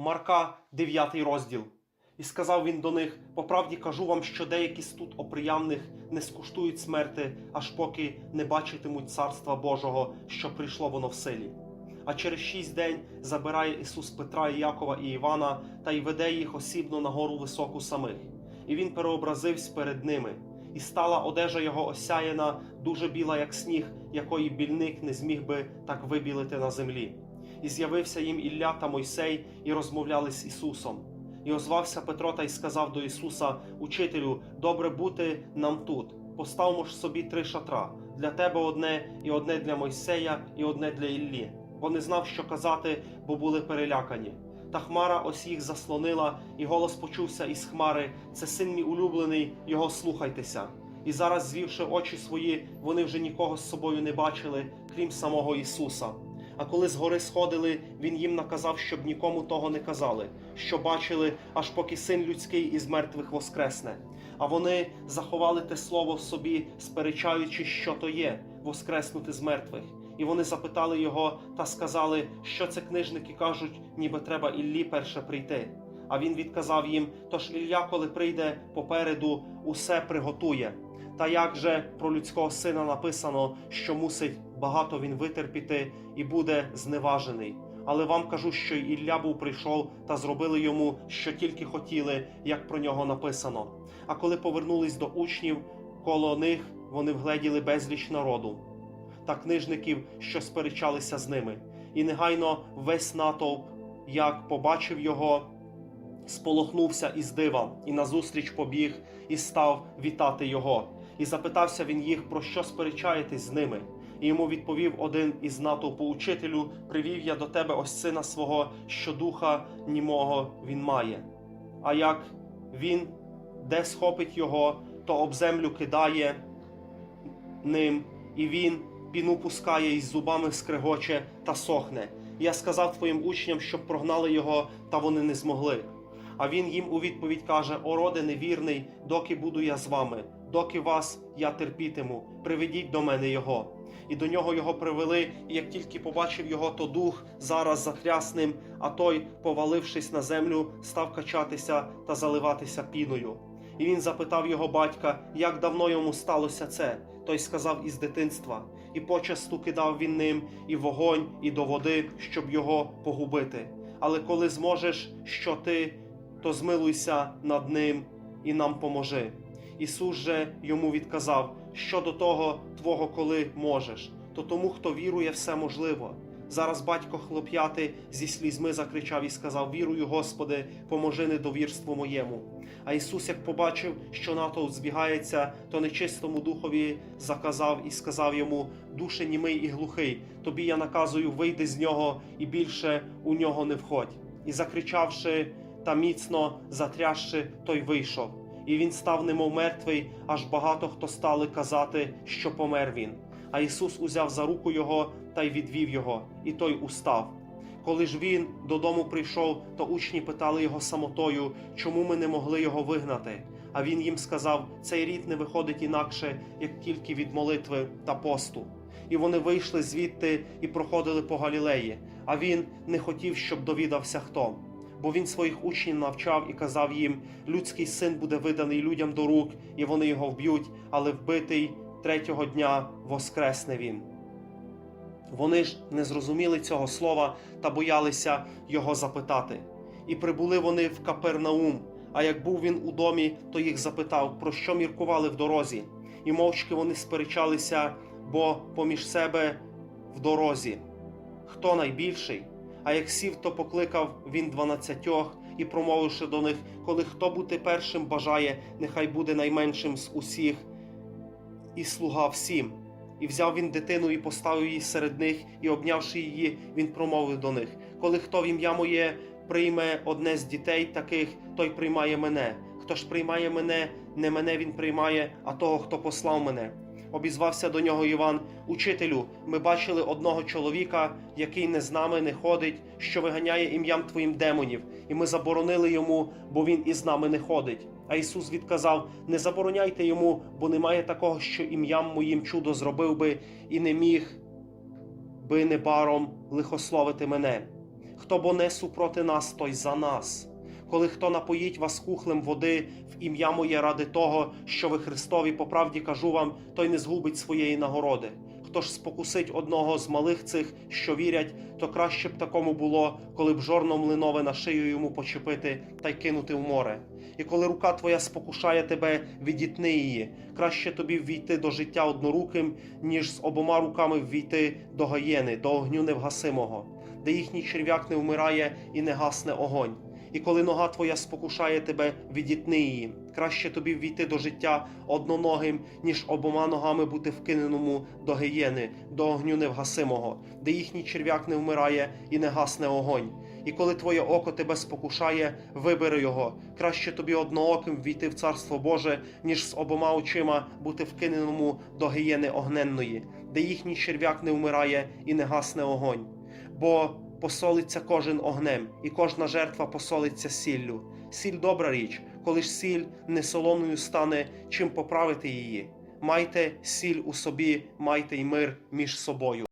Марка, 9 розділ. І сказав він до них: по правді кажу вам, що деякі з тут оприямних не скуштують смерти, аж поки не бачитимуть царства Божого, що прийшло воно в силі. А через шість день забирає Ісус Петра Якова і Івана та й веде їх осібно на гору високу самих. І він переобразився перед ними, і стала одежа його осяяна, дуже біла, як сніг, якої більник не зміг би так вибілити на землі. І з'явився їм Ілля та Мойсей, і розмовляли з Ісусом. І озвався Петро та й сказав до Ісуса: Учителю, добре бути нам тут. Поставмо ж собі три шатра для тебе одне, і одне для Мойсея, і одне для Іллі. Бо не знав, що казати, бо були перелякані. Та хмара ось їх заслонила, і голос почувся із хмари: Це син мій улюблений, його слухайтеся. І зараз, звівши очі свої, вони вже нікого з собою не бачили, крім самого Ісуса. А коли з гори сходили, він їм наказав, щоб нікому того не казали, що бачили, аж поки син людський із мертвих воскресне. А вони заховали те слово в собі, сперечаючи, що то є воскреснути з мертвих. І вони запитали його та сказали, що це книжники кажуть, ніби треба Іллі перше прийти. А він відказав їм: Тож Ілля, коли прийде попереду, усе приготує. Та як же про людського сина написано, що мусить багато він витерпіти і буде зневажений. Але вам кажу, що Ілля був прийшов та зробили йому, що тільки хотіли, як про нього написано. А коли повернулись до учнів, коло них вони вгледіли безліч народу та книжників, що сперечалися з ними. І негайно весь натовп, як побачив його, сполохнувся із дива, і назустріч побіг, і став вітати його. І запитався він їх, про що сперечаєтесь з ними. І йому відповів один із натовпу учителю: Привів я до тебе ось сина свого, що духа німого він має. А як він де схопить його, то об землю кидає ним, і він піну пускає із зубами скрегоче та сохне. Я сказав твоїм учням, щоб прогнали його, та вони не змогли. А він їм у відповідь каже: О, роде невірний, доки буду я з вами, доки вас я терпітиму, приведіть до мене його. І до нього його привели, і як тільки побачив його, то дух зараз затряс ним, а той, повалившись на землю, став качатися та заливатися піною. І він запитав його батька, як давно йому сталося це. Той сказав із дитинства, і почасту кидав він ним і вогонь, і до води, щоб його погубити. Але коли зможеш, що ти, то змилуйся над ним і нам поможи. Ісус же йому відказав: що до того твого, коли можеш, то тому, хто вірує, все можливо. Зараз батько хлоп'яти зі слізьми закричав і сказав: Вірую, Господи, поможи недовірству моєму. А Ісус, як побачив, що натовп збігається, то нечистому духові заказав і сказав йому: Душе німий і глухий, тобі я наказую, вийди з нього і більше у нього не входь. І закричавши та міцно затрясши, той вийшов. І він став немов мертвий, аж багато хто стали казати, що помер він. А Ісус узяв за руку його та й відвів його, і той устав. Коли ж він додому прийшов, то учні питали його самотою, чому ми не могли його вигнати. А він їм сказав: цей рід не виходить інакше, як тільки від молитви та посту. І вони вийшли звідти і проходили по Галілеї. А він не хотів, щоб довідався хто. Бо він своїх учнів навчав і казав їм: людський син буде виданий людям до рук, і вони його вб'ють, але вбитий третього дня воскресне він. Вони ж не зрозуміли цього слова та боялися його запитати. І прибули вони в Капернаум. А як був він у домі, то їх запитав, про що міркували в дорозі. І мовчки вони сперечалися, бо поміж себе в дорозі. Хто найбільший? А як сів, то покликав він дванадцятьох і, промовивши до них, коли хто бути першим бажає, нехай буде найменшим з усіх, і слуга всім. І взяв він дитину і поставив її серед них, і обнявши її, він промовив до них: Коли хто в ім'я моє прийме одне з дітей таких, той приймає мене. Хто ж приймає мене, не мене він приймає, а того, хто послав мене. Обізвався до нього Іван, учителю, ми бачили одного чоловіка, який не з нами не ходить, що виганяє ім'ям твоїм демонів, і ми заборонили йому, бо він із нами не ходить. А Ісус відказав: Не забороняйте йому, бо немає такого, що ім'ям моїм чудо зробив би і не міг би небаром лихословити мене. Хто бо не супроти нас, той за нас. Коли хто напоїть вас кухлем води в ім'я моє ради того, що ви Христові по правді кажу вам, той не згубить своєї нагороди. Хто ж спокусить одного з малих цих, що вірять, то краще б такому було, коли б жорно млинове на шию йому почепити та й кинути в море. І коли рука твоя спокушає тебе, відітни її. Краще тобі ввійти до життя одноруким, ніж з обома руками ввійти до гаєни, до огню невгасимого, де їхній черв'як не вмирає і не гасне огонь. І коли нога твоя спокушає тебе, відітни її. Краще тобі ввійти до життя одноногим, ніж обома ногами бути вкиненому до гієни, до огню невгасимого, де їхній черв'як не вмирає і не гасне огонь. І коли твоє око тебе спокушає, вибери його. Краще тобі однооким ввійти в царство Боже, ніж з обома очима бути вкиненому до гієни огненної, де їхній черв'як не вмирає і не гасне огонь. Бо посолиться кожен огнем, і кожна жертва посолиться сіллю. Сіль добра річ, коли ж сіль не солоною стане, чим поправити її. Майте сіль у собі, майте й мир між собою.